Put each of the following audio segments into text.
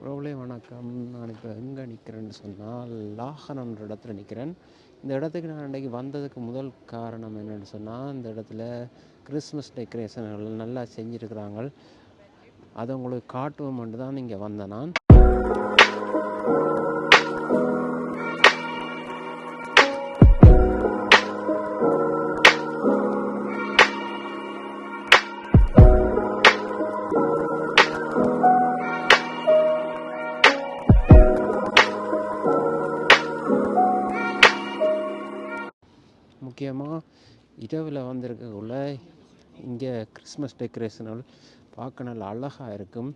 உறவுகளே வணக்கம். நான் இப்போ எங்கே நிற்கிறேன்னு சொன்னால் லாகனன்ற இடத்துல நிற்கிறேன். இந்த இடத்துக்கு நான் அன்றைக்கி வந்ததுக்கு முதல் காரணம் என்னென்னு சொன்னால் இந்த இடத்துல கிறிஸ்மஸ் டெக்கரேஷன்கள் நல்லா செஞ்சுருக்குறாங்க. அதை உங்களுக்கு காட்டுவோம்னு தான் இங்கே வந்தேன் நான். இரவில் வந்திருக்கக்குள்ள இங்கே கிறிஸ்மஸ் டெக்கரேஷன்கள் பார்க்க நல்ல அழகாக இருக்கும்.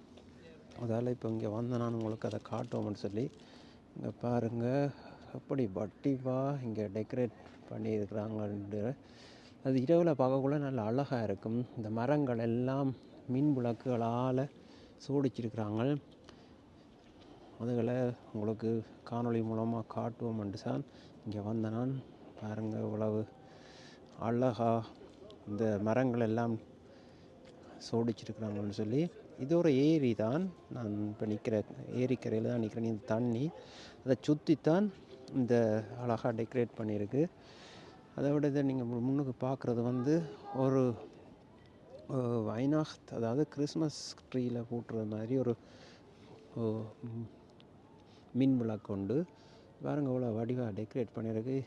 அதால் இப்போ இங்கே வந்த நான் உங்களுக்கு அதை காட்டுவோம்னு சொல்லி இங்கே பாருங்கள் அப்படி வட்டிவாக இங்கே டெக்கரேட் பண்ணியிருக்கிறாங்கன்ற அது இரவில் பார்க்கக்குள்ள நல்ல அழகாக இருக்கும். இந்த மரங்கள் எல்லாம் மின் விளக்குகளால் சோடிச்சிருக்கிறாங்க அதுகளை உங்களுக்கு காணொளி மூலமாக காட்டுவோம் என்று சார் இங்கே வந்த நான் பாருங்கள் இவ்வளவு அழகா இந்த மரங்கள் எல்லாம் சோடிச்சிருக்கிறாங்கன்னு சொல்லி இது ஒரு ஏரி தான். நான் இப்போ நிற்கிற ஏரிக்கரையில் தான் நிற்கிறேன் இந்த தண்ணி. அதை சுற்றித்தான் இந்த அழகாக டெக்கரேட் பண்ணியிருக்கு. அதை விட இதை நீங்கள் முன்னுக்கு பார்க்குறது வந்து ஒரு வைனாக் அதாவது கிறிஸ்மஸ் ட்ரீயில் போட்டுற மாதிரி ஒரு மின் விளக்கு உண்டு. பாருங்க இவ்வளோ வடிவாக டெக்கரேட் பண்ணியிருக்கு.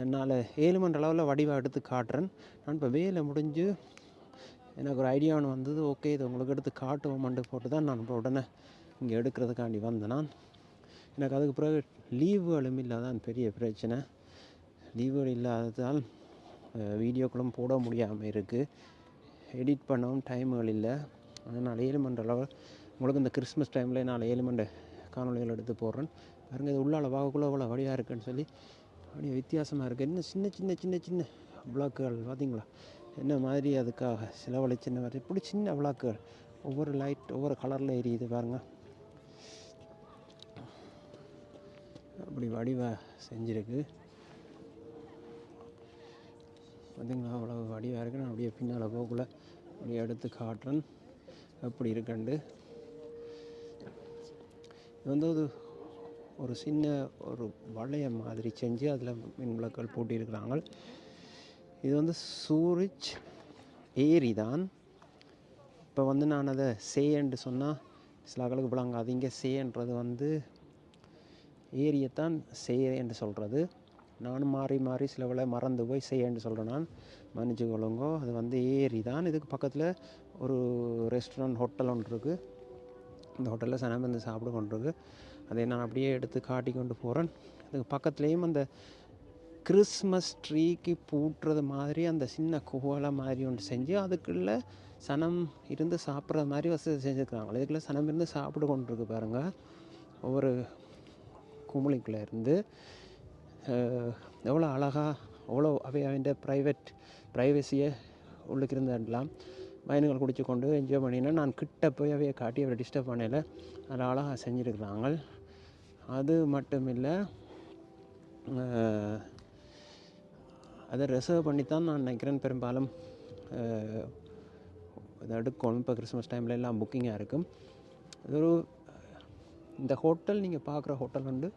என்னால் ஏழு மணி அளவில் வடிவாக எடுத்து காட்டுறேன். நான் இப்போ வேலை முடிஞ்சு எனக்கு ஒரு ஐடியா ஒன்று வந்தது. ஓகே இது உங்களுக்கு எடுத்து காட்டுவோம் மண்டு போட்டு தான் நான் இப்போ உடனே இங்கே எடுக்கிறதுக்காண்டி வந்தேன் நான். எனக்கு அதுக்கு பிறகு லீவுகளும் இல்லாதான் பெரிய பிரச்சனை. லீவுகள் இல்லாததால் வீடியோக்களும் போட முடியாமல் இருக்குது எடிட் பண்ணவும் டைமுகள் இல்லை. அதனால் ஏழு மணி அளவில் உங்களுக்கு இந்த கிறிஸ்மஸ் டைமில் நான் ஏழு மண்ட காணொலிகள் எடுத்து போடுறேன். பாருங்கள் இது உள்ளால பார்க்கக்குள்ள அவ்வளோ வடிவாக இருக்குன்னு சொல்லி அப்படியே வித்தியாசமாக இருக்குது என்ன சின்ன சின்ன சின்ன சின்ன பிளாக்குகள் பார்த்தீங்களா? என்ன மாதிரி அதுக்காக செலவழிச்சின மாதிரி. இப்படி சின்ன விளக்குகள் ஒவ்வொரு லைட் ஒவ்வொரு கலரில் எரியுது பாருங்கள் அப்படி வடிவாக செஞ்சுருக்கு. பார்த்தீங்களா? அவ்வளோ வடிவாக இருக்கு. நான் அப்படியே பின்னால் போகக்குள்ள அப்படியே எடுத்து காட்டுறேன். அப்படி இருக்கண்டு. இது வந்து ஒரு ஒரு சின்ன ஒரு வளையம் மாதிரி செஞ்சு அதில் மின் விளக்குகள் பூட்டியிருக்கிறாங்க. இது வந்து சூரிச் ஏரி தான். இப்போ வந்து நான் அதை சேன்னு சொன்னால் சில ஆக்களுக்கு விளங்காதீங்க சேன்றது வந்து ஏரியத்தான் சேர் என்று சொல்கிறது நானும் மாறி மாறி சில வேளை மறந்து போய் செய்யன்னு சொல்கிறேன் நான். மன்னிச்சுக்கொள்ளுங்கோ அது வந்து ஏரி தான். இதுக்கு பக்கத்தில் ஒரு ரெஸ்டாரண்ட் ஹோட்டல் ஒன்று இருக்குது இந்த ஹோட்டலில் சனம் வந்து சாப்பிட கொண்டிருக்கு. அதை நான் அப்படியே எடுத்து காட்டி கொண்டு போகிறேன் அதுக்கு பக்கத்துலேயும் அந்த கிறிஸ்மஸ் ட்ரீக்கு பூட்டுறது மாதிரி அந்த சின்ன குவலை மாதிரி ஒன்று செஞ்சு அதுக்குள்ளே சனம் இருந்து சாப்பிட்ற மாதிரி வசதி செஞ்சுருக்காங்க இதுக்குள்ளே சனம் இருந்து சாப்பிட்டு கொண்டிருக்கு பாருங்கள் ஒவ்வொரு குமிழிக்குள்ளே இருந்து எவ்வளோ அழகாக எவ்வளோ அவை அவன் ப்ரைவேட் ப்ரைவசியை உள்ளுக்கு இருந்தாண்டலாம் வயனுகள் குடிச்சு கொண்டு என்ஜாய் பண்ணினா நான் கிட்ட போய் அவையை காட்டி அவரை டிஸ்டர்ப் பண்ணல அதில் அழகாக செஞ்சுருக்குறாங்க. அது மட்டும் இல்லை அதை ரிசர்வ் பண்ணி தான் நான் நினைக்கிறேன். பெரும்பாலும் அதாவது இதை இப்போ கிறிஸ்மஸ் டைமில் எல்லாம் புக்கிங்காக இருக்கும். அது ஒரு இந்த ஹோட்டல் நீங்கள் பார்க்குற ஹோட்டல் வந்து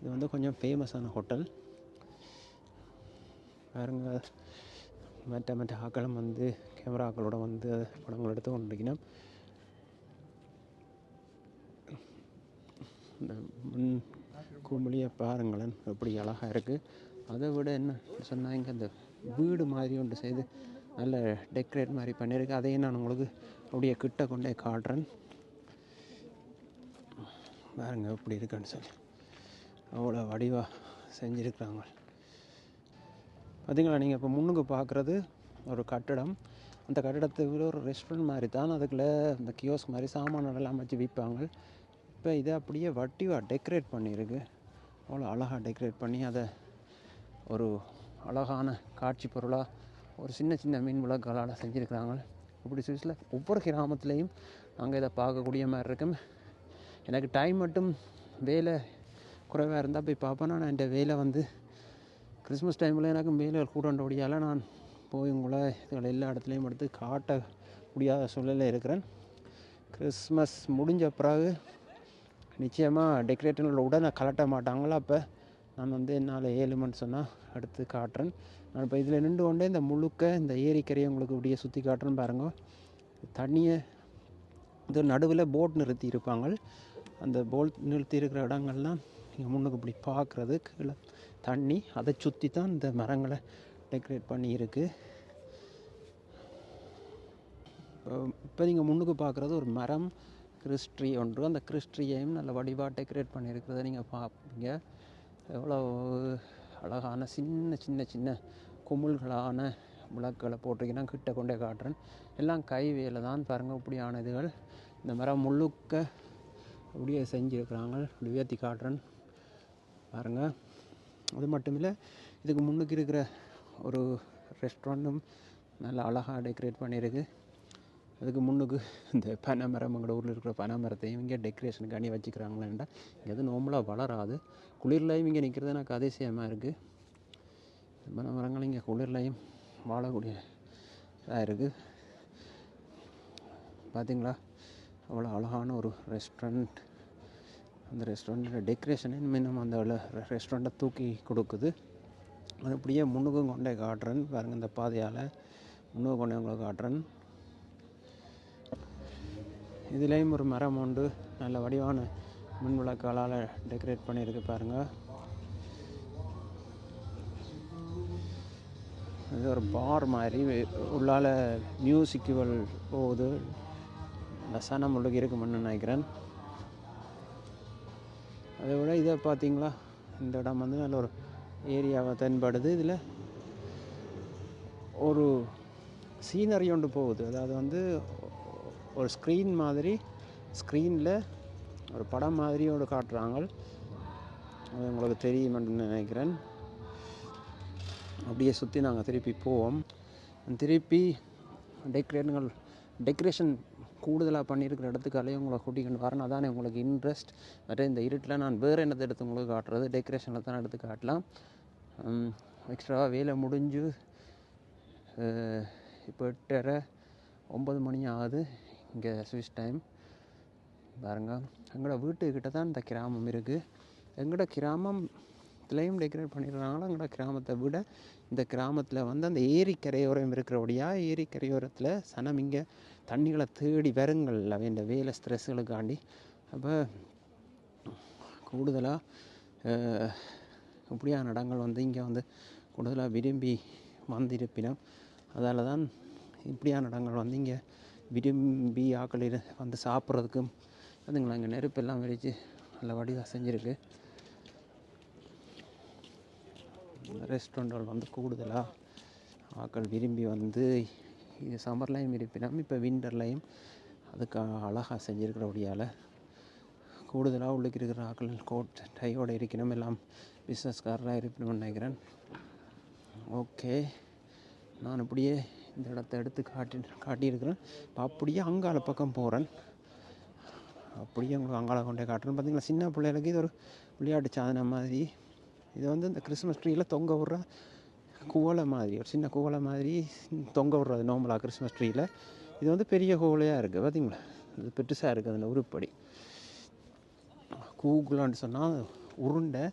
இது வந்து கொஞ்சம் ஃபேமஸான ஹோட்டல் பாருங்க மற்ற மற்ற ஆக்களும் வந்து கேமராக்களோட வந்து படங்கள் எடுத்து கொண்டிருக்கணும். இந்த முன் குமிழியை பாருங்களேன் எப்படி அழகாக இருக்குது அதை விட என்ன சொன்னால் இங்கே அந்த வீடு மாதிரி ஒன்று செய்து நல்ல டெக்கரேட் மாதிரி பண்ணியிருக்கு. அதையும் நான் உங்களுக்கு அப்படியே கிட்ட கொண்டே காட்டுறேன். பாருங்க எப்படி இருக்குன்னு சொல்லி. அவ்வளோ வடிவாக செஞ்சுருக்குறாங்க. பார்த்தீங்களா நீங்கள் இப்போ முன்னுக்கு பார்க்குறது ஒரு கட்டடம். அந்த கட்டடத்தை விட ஒரு ரெஸ்டாரண்ட் மாதிரி தான். அதுக்குள்ளே இந்த கியோஸ்க் மாதிரி சாமானெல்லாம் எல்லாம் வச்சு விற்பாங்க இப்போ இதை அப்படியே வட்டிவாக டெக்கரேட் பண்ணியிருக்கு. அவ்வளோ அழகாக டெக்கரேட் பண்ணி அதை ஒரு அழகான காட்சி பொருளாக ஒரு சின்ன சின்ன மீன் விளக்குகளால் செஞ்சுருக்கிறாங்க. இப்படி சுவிஸில் ஒவ்வொரு கிராமத்துலேயும் நாங்கள் இதை பார்க்கக்கூடிய மாதிரி இருக்கும் எனக்கு டைம் மட்டும் வேலை குறைவாக இருந்தால் போய் பார்ப்பேன்னா நான் என் வேலை வந்து கிறிஸ்மஸ் டைமில் எனக்கு வேலைகள் கூடண்டபடியால் நான் போய் உங்களை இதுகள் எல்லா இடத்துலையும் எடுத்து காட்ட முடியாத சூழலில் இருக்கிறேன். கிறிஸ்மஸ் முடிஞ்ச பிறகு நிச்சயமாக டெக்கரேட்டர்கள் உடனே கலட்ட மாட்டாங்களா? அப்போ நான் வந்து என்னால் ஏழுமன்னு சொன்னால் எடுத்து காட்டுறேன். நான் இப்போ இதில் நின்று கொண்டே இந்த முழுக்க இந்த ஏரிக்கரையை உங்களுக்கு இப்படியே சுற்றி காட்டுறேன் பாருங்க. தண்ணியை இது நடுவில் போட் நிறுத்தி இருப்பாங்க அந்த போட் நிறுத்தி இருக்கிற இடங்கள்லாம் நீங்கள் முன்னுக்கு இப்படி பார்க்குறது கீழே தண்ணி. அதை சுற்றி தான் இந்த மரங்களை டெக்கரேட் பண்ணியிருக்கு. இப்போ நீங்கள் முன்னுக்கு பார்க்குறது ஒரு மரம் கிறிஸ்ட்ரி ஒன்று. அந்த கிறிஸ்ட்ரியையும் நல்ல வடிவாக டெக்கரேட் பண்ணியிருக்கிறத நீங்கள் பார்ப்பீங்க. எவ்வளோ அழகான சின்ன சின்ன சின்ன குமிழ்களான விளக்குகளை போட்டிருக்கீங்கன்னா கிட்ட கொண்டே காட்டுறேன். எல்லாம் கைவேல தான். பாருங்கள் இப்படியான இதுகள். இந்த மரம் முழுக்க அப்படியே செஞ்சுருக்கிறாங்க. இப்படி உயர்த்தி காட்டுறேன். பாருங்கள் அது மட்டும் இல்லை இதுக்கு முன்னுக்கு இருக்கிற ஒரு ரெஸ்டாரண்ட்டும் நல்லா அழகாக டெக்கரேட் பண்ணியிருக்கு. அதுக்கு முன்னுக்கு இந்த பனை மரம் எங்களோட ஊரில் இருக்கிற பனை மரத்தையும் இங்கே டெக்கரேஷனுக்காண்டி வச்சுக்கிறாங்களேன்டா இங்கே எதுவும் நோம்பலாக வளராது. குளிர்லையும் இங்கே நிற்கிறது எனக்கு அதிசயமாக இருக்குது பனை மரங்கள் இங்கே குளிர்லையும் வாழக்கூடிய இதாக இருக்குது பார்த்தீங்களா அவ்வளோ அழகான ஒரு ரெஸ்டாரண்ட் அந்த ரெஸ்டாரண்ட்டோட டெக்கரேஷன் இன்னும் அந்த ரெஸ்டாரண்ட்டை தூக்கி கொடுக்குது. அது அப்படியே முன்னுக்கும் கொண்டே காட்டுறேன். பாருங்கள் இந்த பாதையால் முன்னுக்கு கொண்டே உங்களுக்கு காட்டுறேன். இதுலேயும் ஒரு மரம் உண்டு. நல்ல வடிவான மின் விளக்காலால் டெக்கரேட் பண்ணியிருக்கு பாருங்கள் இது ஒரு பார் மாதிரி. உள்ளால மியூசிக்குவல் போகுது. லசானம் உள்ளுக்கு இருக்குமென்னு நினைக்கிறேன். அதை விட இதை பார்த்தீங்களா? இந்த இடம் வந்து நல்ல ஒரு ஏரியாவை தென்படுது. இதில் ஒரு சீனரி ஒன்று போகுது. அதாவது வந்து ஒரு ஸ்க்ரீன் மாதிரி ஸ்க்ரீனில் ஒரு படம் மாதிரியோடு காட்டுறாங்க அது உங்களுக்கு தெரியுமென்னு நினைக்கிறேன். அப்படியே சுற்றி நாங்கள் திருப்பி போவோம். திருப்பி டெக்கரேட்டுங்கள் டெக்கரேஷன் கூடுதலாக பண்ணியிருக்கிற இடத்துக்காலே உங்களை கூட்டிக்கிட்டு வரணும். அதானே உங்களுக்கு இன்ட்ரெஸ்ட் மற்ற இந்த இருட்டில் நான் வேறு என்னத்தை எடுத்து உங்களுக்கு காட்டுறது? டெக்கரேஷனில் தான் எடுத்து காட்டலாம். எக்ஸ்ட்ராவாக வேலை முடிஞ்சு இப்போ எட்டரை ஒம்பது மணி ஆகுது. இங்கே சுவிஸ் டைம் பாருங்க. எங்களோட வீட்டுக்கிட்ட தான் இந்த கிராமம் இருக்குது எங்களோட கிராமத்துலேயும் டெக்கரேட் பண்ணிடுறாங்களோ எங்களோட கிராமத்தை விட இந்த கிராமத்தில் வந்து அந்த ஏரி கரையோரம் இருக்கிறபடியாக ஏரி கரையோரத்தில் சனம் இங்கே தண்ணிகளை தேடி வருங்கள்ல. இந்த வேலை ஸ்ட்ரெஸ்ஸுகளுக்காண்டி அப்போ கூடுதலாக இப்படியான இடங்கள் வந்து இங்கே வந்து கூடுதலாக விரும்பி வந்திருப்பினோம் அதால் தான் இப்படியான இடங்கள் வந்து இங்கே விரும்பி ஆக்கள் இரு வந்து சாப்பிட்றதுக்கும் அதுங்களா இங்கே நெருப்பெல்லாம் வெடித்து நல்ல வடிவாக செஞ்சுருக்கு. ரெஸ்டாரண்ட்கள் வந்து கூடுதலாக ஆக்கள் விரும்பி வந்து இது சம்மர்லையும் இருப்பினோம் இப்போ விண்டர்லையும் அதுக்கு அழகாக செஞ்சுருக்கிறபடியால் கூடுதலாக உள்ளுக்கு இருக்கிற ஆக்கள் கோட் டையோடு இருக்கணும். எல்லாம் பிஸ்னஸ்காரராக இருக்கணும்னு நினைக்கிறேன். ஓகே நான் இப்படியே இந்த இடத்த எடுத்து காட்டி காட்டியிருக்கிறேன். இப்போ அப்படியே அங்கால பக்கம் போகிறேன் அப்படியே உங்களுக்கு அங்கால கொண்டே காட்டுறேன். பார்த்தீங்களா சின்ன பிள்ளைகளுக்கு இது ஒரு விளையாட்டு சாதனை மாதிரி. இது வந்து இந்த கிறிஸ்மஸ் ட்ரீயில் தொங்க விட்ற குவளை மாதிரி. ஒரு சின்ன குவளை மாதிரி தொங்க விட்றது நோம்பலாக கிறிஸ்மஸ் ட்ரீயில் இது வந்து பெரிய குவளையாக இருக்குது பார்த்தீங்களா இது பெருசாக இருக்குது அதில் உருப்படி. கூகுளான்னு சொன்னால் உருண்டை.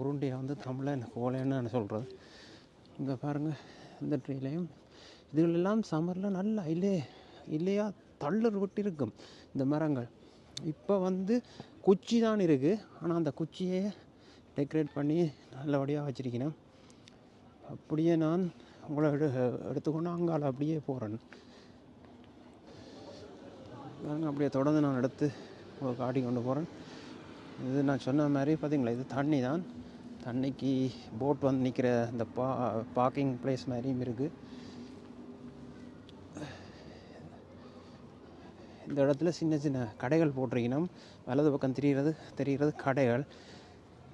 உருண்டையை வந்து தமிழில் என்ன கோலைன்னு சொல்கிறது இங்கே பாருங்கள் இந்த ட்ரீலையும் இதுகளெல்லாம் சம்மரில் நல்லா இல்லை இல்லையா தள்ளர் விட்டு இருக்கும் இந்த மரங்கள். இப்போ வந்து குச்சி தான் இருக்குது ஆனால் அந்த குச்சியை டெக்கரேட் பண்ணி நல்லபடியாக வச்சிருக்கணும். அப்படியே நான் உங்களை எடு எடுத்துக்கொண்டு அங்கால அப்படியே போகிறேன் அப்படியே தொடர்ந்து நான் எடுத்து காட்டி கொண்டு போகிறேன் இது நான் சொன்ன மாதிரி பார்த்தீங்களா இது தண்ணி தான். அன்னைக்கு போட் வந்து நிற்கிற அந்த பா பார்க்கிங் பிளேஸ் மாதிரியும் இருக்குது இந்த இடத்துல சின்ன சின்ன கடைகள் போட்டிருக்கணும். வலது பக்கம் தெரிகிறது தெரிகிறது கடைகள்.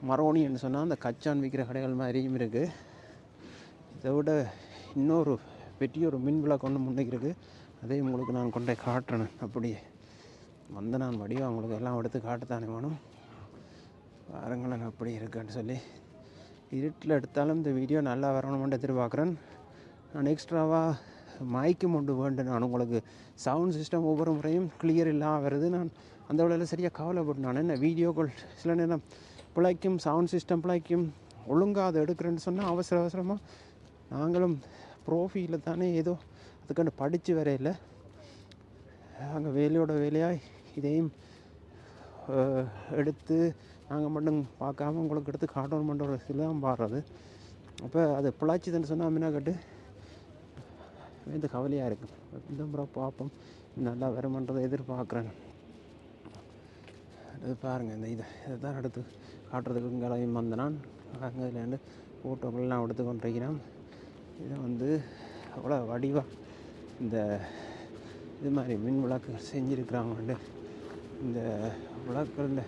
மரோனின்னு சொன்னால் அந்த கச்சான் விற்கிற கடைகள் மாதிரியும் இருக்குது இதை விட இன்னொரு பெரிய ஒரு மின் விளக்கு ஒன்று முன்னைக்கு அதே அதையும் உங்களுக்கு நான் கொண்டே காட்டுறேன். அப்படியே வந்து நான் வடிவம். உங்களுக்கு எல்லாம் எடுத்து காட்டுத்தானே வேணும். பாருங்களேன் அப்படி இருக்குன்னு சொல்லி. இருட்டில் எடுத்தாலும் இந்த வீடியோ நல்லா வரணும்னு எதிர்பார்க்குறேன். நான் எக்ஸ்ட்ராவாக மயக்கம் கொண்டு வேண்டும். நான் உங்களுக்கு சவுண்ட் சிஸ்டம் ஒவ்வொரு முறையும் கிளியர் இல்லாமல் வருது. நான் அந்த வேளையில் சரியாக கவலைப்பட்டு நான் என்ன வீடியோக்கள் சில நேரம் பிழைக்கும் சவுண்ட் சிஸ்டம் பிழைக்கும் ஒழுங்காக அதை எடுக்கிறேன்னு சொன்னால் அவசர அவசரமாக நாங்களும் ப்ரோஃபியில் தானே ஏதோ அதுக்காண்டு படித்து வரையில் அங்கே வேலையோட வேலையாக இதையும் எடுத்து நாங்கள் மட்டும் பார்க்காம உங்களுக்கு எடுத்து காட்டணும் பண்ணுற ஒரு தான் பாடுறது. அப்போ அது பிழைச்சிதுன்னு சொன்னால் மீனா கேட்டு இந்த கவலையாக இருக்கும் இந்த முறை பார்ப்போம். நல்லா வருமன்றதை எதிர்பார்க்குறேன். அது பாருங்கள் இந்த இதை இதை தான் எடுத்து காட்டுறதுக்கு கிளம்பி வந்த நான் அங்கே இதுலேருந்து எடுத்து கொண்டிருக்கிறேன். இதை வந்து அவ்வளோ வடிவாக இந்த இது மாதிரி மின் விளக்குகள் செஞ்சுருக்குறாங்க இந்த விளக்குல இந்த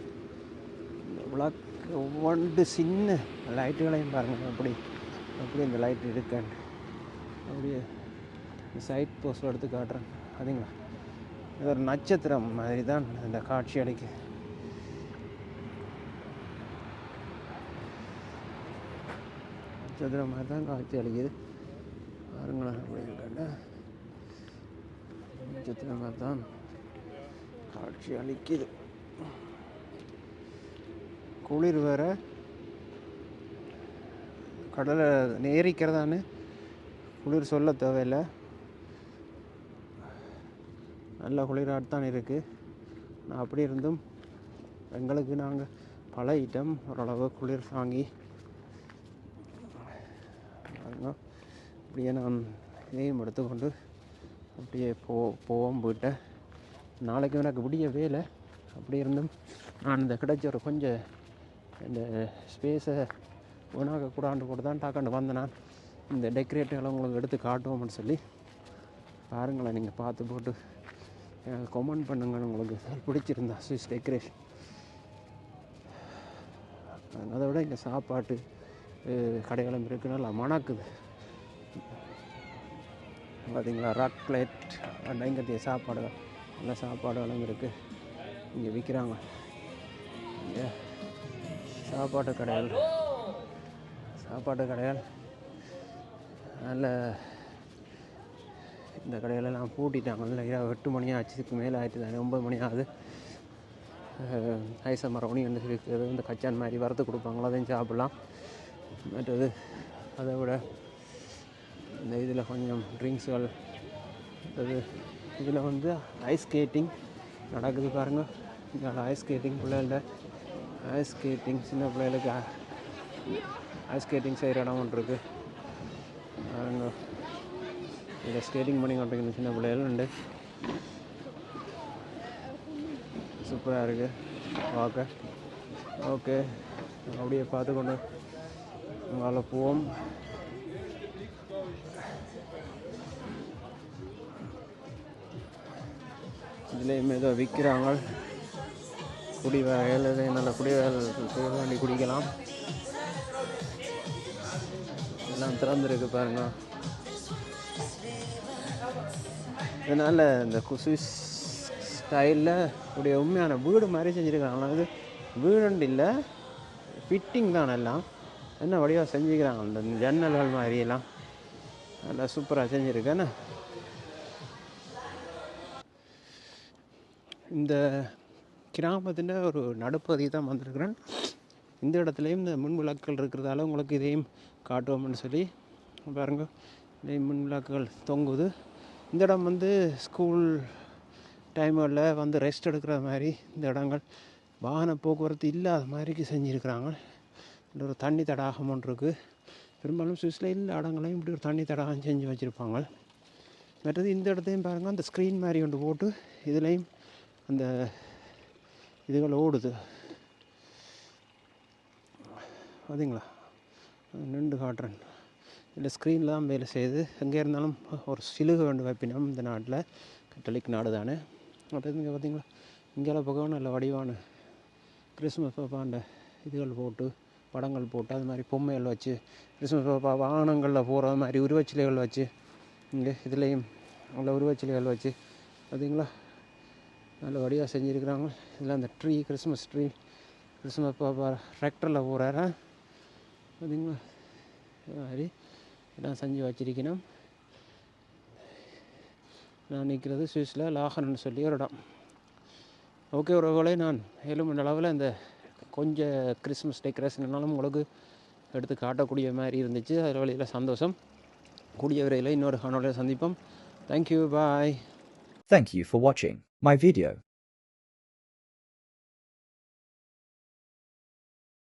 விளக்கு ஒவ்வொன்று சின்ன லைட்டுகளையும் பாருங்கள் அப்படி அப்படி இந்த லைட் இருக்குன்னு அப்படியே சைட் போஸ்ட் எடுத்து காட்டுறேன் அதுங்களா இது ஒரு நட்சத்திரம் மாதிரி தான் இந்த காட்சி அளிக்கு நட்சத்திரம் மாதிரி தான் காட்சி அளிக்குது. பாருங்களேன் அப்படின்னு கேட்டால் நட்சத்திரம் மாதிரி தான் காட்சி அளிக்குது. குளிர் வேறு. கடலை நேரிக்கிறதான்னு குளிர் சொல்ல தேவையில்லை. நல்ல குளிராகத்தான் இருக்குது நான் அப்படி இருந்தும் எங்களுக்கு நாங்கள் பல ஐட்டம் ஓரளவு குளிர் வாங்கி அப்படியே நான் இதையும் எடுத்துக்கொண்டு அப்படியே போ போவோம் போயிட்டேன் நாளைக்கு எனக்கு விடிய வேலை அப்படி இருந்தும் நான் இந்த கிடைச்ச ஒரு கொஞ்சம் இந்த ஸ்பேஸை ஒன்றாக கூடாண்டு கூட தான் டாக்காண்டு வந்தேன் நான். இந்த டெக்கரேட்டுகளை உங்களுக்கு எடுத்து காட்டுவோம்னு சொல்லி. பாருங்களேன் நீங்கள் பார்த்து போட்டு எனக்கு கமெண்ட் பண்ணுங்கள் உங்களுக்கு பிடிச்சிருந்தா ஸ்விஸ் டெக்கரேஷன் அதை விட இங்கே சாப்பாட்டு கடைகளும் இருக்கு நல்லா மணக்குது. பார்த்தீங்களா ராக்லேட் நைங்கத்திய சாப்பாடு சாப்பாடுகள் நல்ல சாப்பாடுகளும் இருக்குது இங்கே விற்கிறாங்க இங்கே சாப்பாட்டு கடைகள். சாப்பாட்டு கடைகள். நல்ல இந்த கடைகளெல்லாம் பூட்டிட்டாங்க இல்லை இரவு எட்டு மணி ஆச்சுக்கு மேலே ஆகிட்டு தானே. ஒம்பது மணி ஆகுது. ஐச மரவணி என்ன இருக்குது இந்த கச்சான் மாதிரி வறுத்து கொடுப்பாங்களோ? அதையும் சாப்பிட்லாம். மற்றது அதை விட இந்த இதில் கொஞ்சம் ட்ரிங்க்ஸுகள் அது இதில் வந்து ஐஸ் ஸ்கேட்டிங் நடக்குது பாருங்கள் இங்கே ஐஸ் ஸ்கேட்டிங் பிள்ளைகள ஐஸ் ஸ்கேட்டிங் சின்ன பிள்ளைகளுக்கு ஐஸ் ஸ்கேட்டிங் செய்கிற இடம் ஒன்று இருக்குது பாருங்க இதில் ஸ்கேட்டிங் பண்ணி கொண்டிருக்கிற சின்ன பிள்ளைகள் உண்டு. சூப்பராக இருக்குது பார்க்க ஓகே அப்படியே பார்த்து கொண்டு உங்களால் போவோம். இதுலேயும் ஏதோ விற்கிறாங்க குடி நல்ல குடி வகைகள் வேண்டி குடிக்கலாம். எல்லாம் திறந்துருக்கு பாருங்க. இதனால் இந்த சுவிஸ் ஸ்டைலில் உடைய உண்மையான வீடு மாதிரி செஞ்சுருக்காங்க. அது வீடுண்டு இல்லை ஃபிட்டிங் தான் எல்லாம். என்ன வடிவாக செஞ்சுக்கிறாங்க அந்த ஜன்னல்கள் மாதிரியெல்லாம் நல்லா சூப்பராக செஞ்சுருக்கேன்னு இந்த கிராமத்தின் ஒரு நடுப்பகுதி தான் வந்திருக்கிறேன். இந்த இடத்துலையும் இந்த மின் விளக்குகள் இருக்கிறதால உங்களுக்கு இதையும் காட்டுவோம்னு சொல்லி பாருங்க. இதையும் மின் விளக்குகள் தொங்குது. இந்த இடம் வந்து ஸ்கூல் டைமில் வந்து ரெஸ்ட் எடுக்கிற மாதிரி இந்த இடங்கள். வாகன போக்குவரத்து இல்லாத மாதிரிக்கு செஞ்சுருக்கிறாங்க. இந்த ஒரு தண்ணி தடாகம் ஒன்று இருக்குது பெரும்பாலும் சுவிஸில் எல்லா இடங்களையும் இப்படி ஒரு தண்ணி தடாகம் செஞ்சு வச்சுருப்பாங்க. மற்றது இந்த இடத்தையும் பாருங்கள் அந்த ஸ்க்ரீன் மாதிரி ஒன்று போட்டு இதுலேயும் அந்த இதுகள் ஓடுது. பார்த்தீங்களா நின்று காட்டுறேன். இல்லை ஸ்க்ரீனில் தான் வேலை செய்யுது. எங்கே இருந்தாலும் ஒரு சிலுக வேண்டு வைப்பினம் இந்த நாட்டில். கத்தலிக் நாடு தானே. அடுத்தது இங்கே பார்த்தீங்களா இங்கெல்லாம் பக்கம் இல்லை வடிவான கிறிஸ்மஸ் பாப்பாண்ட இதுகள் போட்டு படங்கள் போட்டு அது மாதிரி பொம்மைகள் வச்சு கிறிஸ்மஸ் பாப்பா வாகனங்களில் போகிற மாதிரி உருவச்சிலைகள் வச்சு இங்கே இதுலேயும் நல்ல உருவச்சிலைகள் வச்சு பார்த்தீங்களா நல்ல வடிவாக செஞ்சுருக்குறாங்க. இதில் அந்த ட்ரீ கிறிஸ்மஸ் ட்ரீ கிறிஸ்மஸ் பாப்பா டிராக்டரில் போகிறாரா பார்த்தீங்களா இது மாதிரி எல்லாம் செஞ்சு வச்சிருக்கணும். நான் நிற்கிறது சுவிஸில் லாகனன்னு சொல்லி ஒரு இடம். ஓகே உறவுகளை நான் மேலும் அளவில் இந்த கொஞ்சம் கிறிஸ்மஸ் டெக்கரேஷன்னாலும் உங்களுக்கு எடுத்து காட்டக்கூடிய மாதிரி இருந்துச்சு. அதில் வழியில் சந்தோஷம். கூடிய விரைவில் இன்னொரு காணொலியில் சந்திப்போம். Thank you bye Thank you for watching. My video.